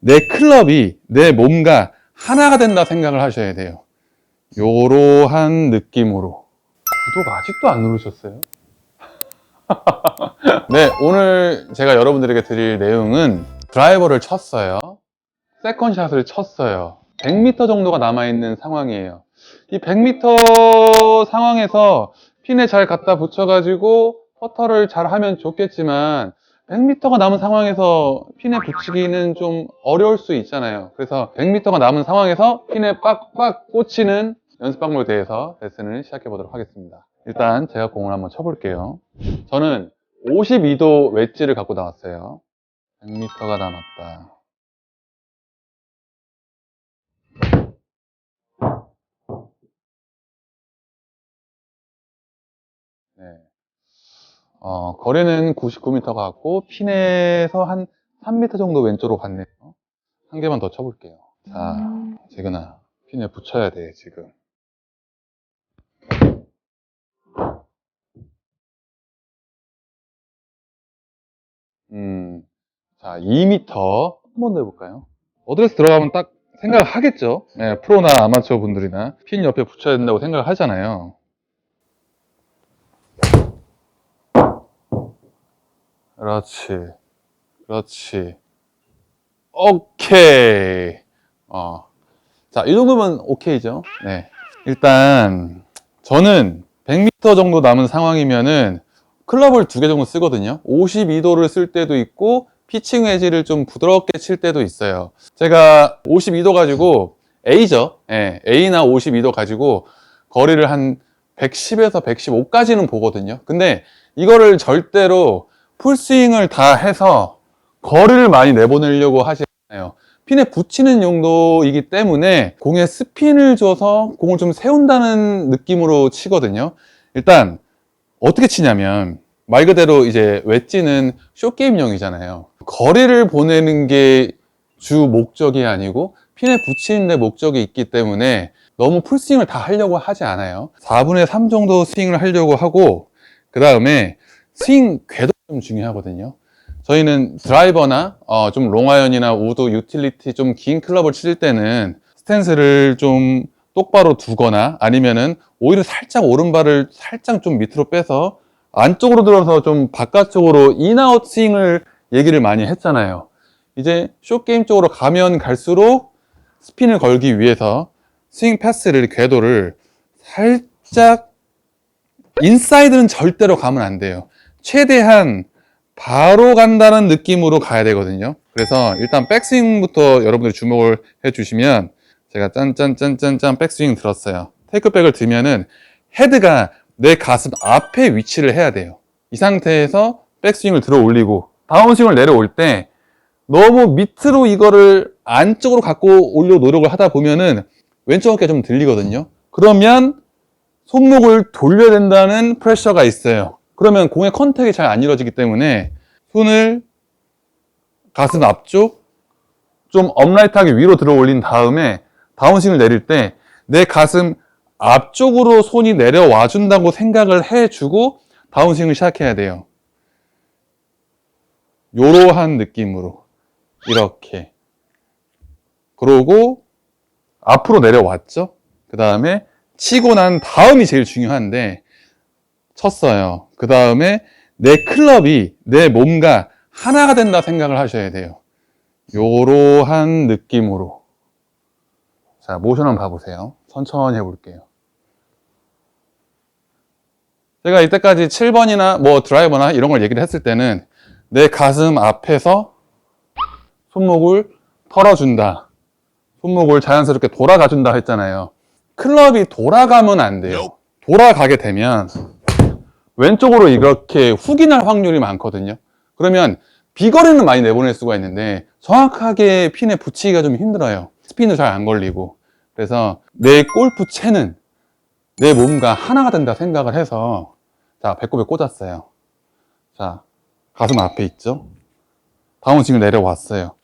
내 클럽이 내 몸과 하나가 된다 생각을 하셔야 돼요. 요러한 느낌으로. 구독 아직도 안 누르셨어요? 네, 오늘 제가 여러분들에게 드릴 내용은 드라이버를 쳤어요. 세컨샷을 쳤어요. 100m 정도가 남아있는 상황이에요. 이 100m 상황에서 핀에 잘 갖다 붙여가지고 퍼터를 잘 하면 좋겠지만 100m가 남은 상황에서 핀에 붙이기는 좀 어려울 수 있잖아요. 그래서 100m가 남은 상황에서 핀에 빡빡 꽂히는 연습 방법에 대해서 레슨을 시작해 보도록 하겠습니다. 일단 제가 공을 한번 쳐볼게요. 저는 52도 웨지를 갖고 나왔어요. 100m가 남았다. 네. 어, 거리는 99m 같고, 핀에서 한 3m 정도 왼쪽으로 갔네요. 한 개만 더 쳐볼게요. 자, 재근아, 핀에 붙여야 돼, 지금. 음, 자, 2m 한 번 더 해볼까요? 어드레스 들어가면 딱 생각을 하겠죠? 네, 프로나 아마추어 분들이나 핀 옆에 붙여야 된다고 생각을 하잖아요. 그렇지. 그렇지. 오케이. 어. 자, 이 정도면 오케이죠. 네. 일단, 저는 100m 정도 남은 상황이면은 클럽을 두 개 정도 쓰거든요. 52도를 쓸 때도 있고, 피칭 웨지를 좀 부드럽게 칠 때도 있어요. 제가 52도 가지고, A죠. 예, A나 52도 가지고, 거리를 한 110에서 115까지는 보거든요. 근데 이거를 절대로 풀스윙을 다 해서 거리를 많이 내보내려고 하지 않아요. 핀에 붙이는 용도이기 때문에 공에 스핀을 줘서 공을 좀 세운다는 느낌으로 치거든요. 일단 어떻게 치냐면 말 그대로 이제 웨지는 쇼게임용이잖아요. 거리를 보내는 게 주 목적이 아니고 핀에 붙이는 데 목적이 있기 때문에 너무 풀스윙을 다 하려고 하지 않아요. 4분의 3 정도 스윙을 하려고 하고 그 다음에 스윙 궤도 좀 중요하거든요. 저희는 드라이버나 어, 좀 롱아이언이나 우드 유틸리티 좀 긴 클럽을 칠 때는 스탠스를 좀 똑바로 두거나 아니면은 오히려 살짝 오른발을 살짝 좀 밑으로 빼서 안쪽으로 들어서 좀 바깥쪽으로 인아웃 스윙을 얘기를 많이 했잖아요. 이제 쇼게임 쪽으로 가면 갈수록 스핀을 걸기 위해서 스윙 패스를 궤도를 살짝 인사이드는 절대로 가면 안 돼요. 최대한 바로 간다는 느낌으로 가야 되거든요. 그래서 일단 백스윙부터 여러분들이 주목을 해주시면 제가 짠짠짠짠짠 백스윙 들었어요. 테이크백을 들면은 헤드가 내 가슴 앞에 위치를 해야 돼요. 이 상태에서 백스윙을 들어 올리고 다운스윙을 내려올 때 너무 밑으로 이거를 안쪽으로 갖고 올려 노력을 하다 보면은 왼쪽 어깨가 좀 들리거든요. 그러면 손목을 돌려야 된다는 프레셔가 있어요. 그러면 공의 컨택이 잘 안 이루어지기 때문에 손을 가슴 앞쪽 좀 업라이트하게 위로 들어 올린 다음에 다운스윙을 내릴 때 내 가슴 앞쪽으로 손이 내려와 준다고 생각을 해주고 다운스윙을 시작해야 돼요. 요러한 느낌으로 이렇게 그러고 앞으로 내려왔죠. 그 다음에 치고 난 다음이 제일 중요한데 쳤어요. 그 다음에 내 클럽이 내 몸과 하나가 된다 생각을 하셔야 돼요. 요러한 느낌으로. 자, 모션 한번 봐보세요. 천천히 해볼게요. 제가 이때까지 7번이나 뭐 드라이버나 이런 걸 얘기를 했을 때는 내 가슴 앞에서 손목을 털어준다. 손목을 자연스럽게 돌아가준다 했잖아요. 클럽이 돌아가면 안 돼요. 돌아가게 되면 왼쪽으로 이렇게 훅이 날 확률이 많거든요. 그러면 비거리는 많이 내보낼 수가 있는데 정확하게 핀에 붙이기가 좀 힘들어요. 스핀도 잘 안 걸리고. 그래서 내 골프 채는 내 몸과 하나가 된다 생각을 해서 자, 배꼽에 꽂았어요. 자, 가슴 앞에 있죠? 다운 스윙을 내려왔어요.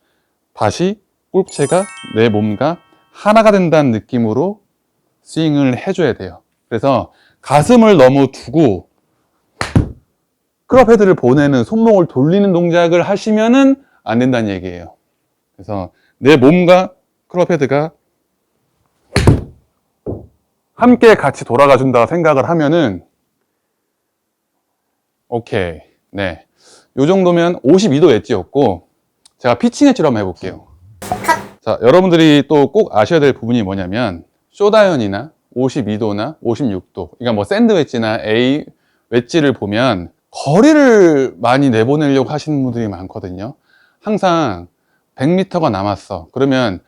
다시 골프채가 내 몸과 하나가 된다는 느낌으로 스윙을 해줘야 돼요. 그래서 가슴을 너무 두고 클럽 헤드를 보내는 손목을 돌리는 동작을 하시면은 안 된다는 얘기예요. 그래서 내 몸과 클럽 헤드가 함께 같이 돌아가 준다 생각을 하면은 오케이. 네. 요 정도면 52도 엣지였고 제가 피칭 엣지로 한번 해볼게요. 자, 여러분들이 또 꼭 아셔야 될 부분이 뭐냐면 쇼다이언이나 52도나 56도 그러니까 뭐 샌드 웨지나 A 웨지를 보면 거리를 많이 내보내려고 하시는 분들이 많거든요. 항상 100m가 남았어. 그러면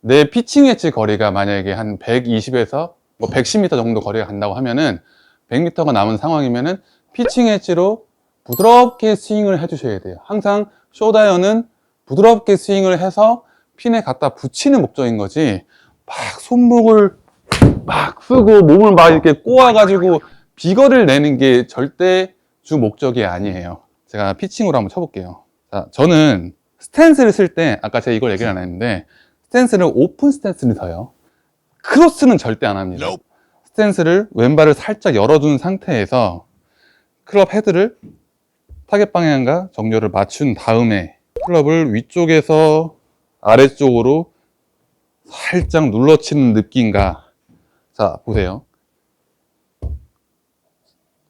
내 피칭 엣지 거리가 만약에 한 120에서 뭐 110m 정도 거리가 간다고 하면은 100m가 남은 상황이면은 피칭 엣지로 부드럽게 스윙을 해주셔야 돼요. 항상 쇼다이언은 부드럽게 스윙을 해서 핀에 갖다 붙이는 목적인 거지 막 손목을 막 쓰고 몸을 막 이렇게 꼬아가지고 비거리를 내는 게 절대 주 목적이 아니에요. 제가 피칭으로 한번 쳐볼게요. 자, 저는 스탠스를 쓸 때 아까 제가 이걸 얘기를 안 했는데 스탠스를 오픈 스탠스를 서요. 크로스는 절대 안 합니다. 스탠스를 왼발을 살짝 열어둔 상태에서 클럽 헤드를 타겟 방향과 정렬을 맞춘 다음에 클럽을 위쪽에서 아래쪽으로 살짝 눌러치는 느낌과 자 보세요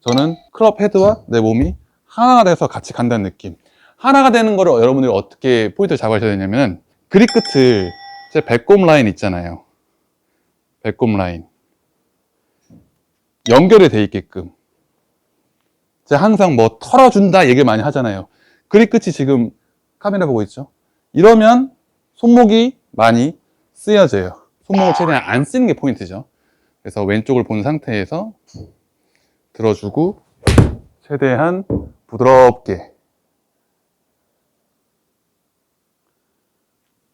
저는 클럽 헤드와 내 몸이 하나가 돼서 같이 간다는 느낌. 하나가 되는 거를 여러분들이 어떻게 포인트를 잡아셔야 되냐면 그립 끝을 제 배꼽 라인 있잖아요. 배꼽 라인. 연결이 돼 있게끔. 제가 항상 뭐 털어준다 얘기를 많이 하잖아요. 그립 끝이 지금 카메라 보고 있죠? 이러면 손목이 많이 쓰여져요. 손목을 최대한 안 쓰는 게 포인트죠. 그래서 왼쪽을 본 상태에서 들어주고 최대한 부드럽게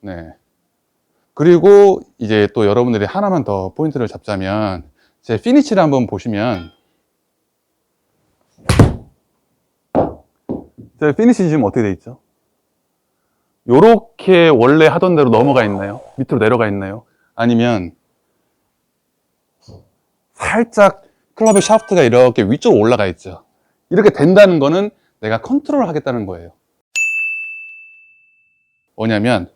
네. 그리고 이제 또 여러분들이 하나만 더 포인트를 잡자면 제 피니치를 한번 보시면 제 피니시 지금 어떻게 돼 있죠? 요렇게 원래 하던 대로 넘어가 있나요? 밑으로 내려가 있나요? 아니면 살짝 클럽의 샤프트가 이렇게 위쪽으로 올라가 있죠. 이렇게 된다는 거는 내가 컨트롤 하겠다는 거예요. 뭐냐면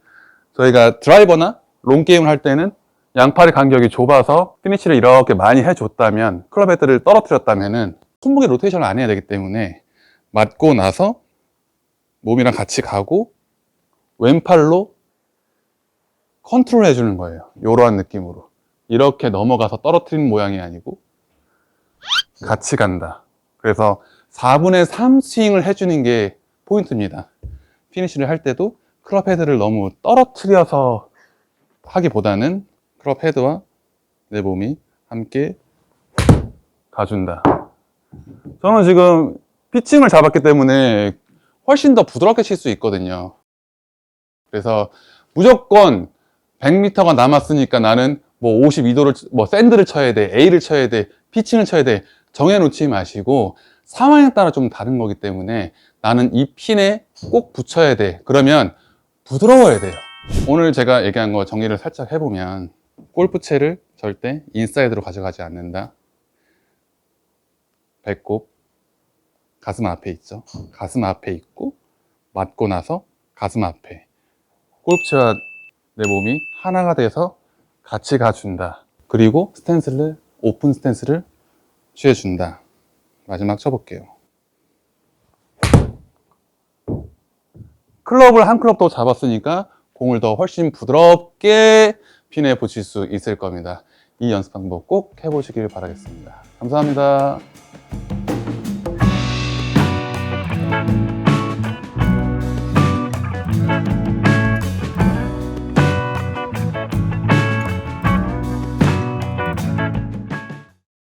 저희가 드라이버나 롱게임을 할 때는 양팔의 간격이 좁아서 피니치를 이렇게 많이 해줬다면 클럽 헤드를 떨어뜨렸다면은 손목에 로테이션을 안 해야 되기 때문에 맞고 나서 몸이랑 같이 가고 왼팔로 컨트롤 해주는 거예요. 이러한 느낌으로. 이렇게 넘어가서 떨어뜨리는 모양이 아니고 같이 간다. 그래서 4분의 3 스윙을 해주는 게 포인트입니다. 피니쉬를 할 때도 클럽 헤드를 너무 떨어뜨려서 하기보다는 클럽 헤드와 내 몸이 함께 가준다. 저는 지금 피칭을 잡았기 때문에 훨씬 더 부드럽게 칠 수 있거든요. 그래서 무조건 100m가 남았으니까 나는 뭐 52도를 뭐 샌드를 쳐야 돼, A를 쳐야 돼, 피칭을 쳐야 돼 정해놓지 마시고 상황에 따라 좀 다른 거기 때문에 나는 이 핀에 꼭 붙여야 돼. 그러면 부드러워야 돼요. 오늘 제가 얘기한 거 정리를 살짝 해보면 골프채를 절대 인사이드로 가져가지 않는다. 배꼽, 가슴 앞에 있죠. 가슴 앞에 있고 맞고 나서 가슴 앞에 골프채와 내 몸이 하나가 돼서 같이 가준다. 그리고 스탠스를, 오픈 스탠스를 취해준다. 마지막 쳐볼게요. 클럽을 한 클럽 더 잡았으니까 공을 더 훨씬 부드럽게 핀에 붙일 수 있을 겁니다. 이 연습 방법 꼭 해보시길 바라겠습니다. 감사합니다.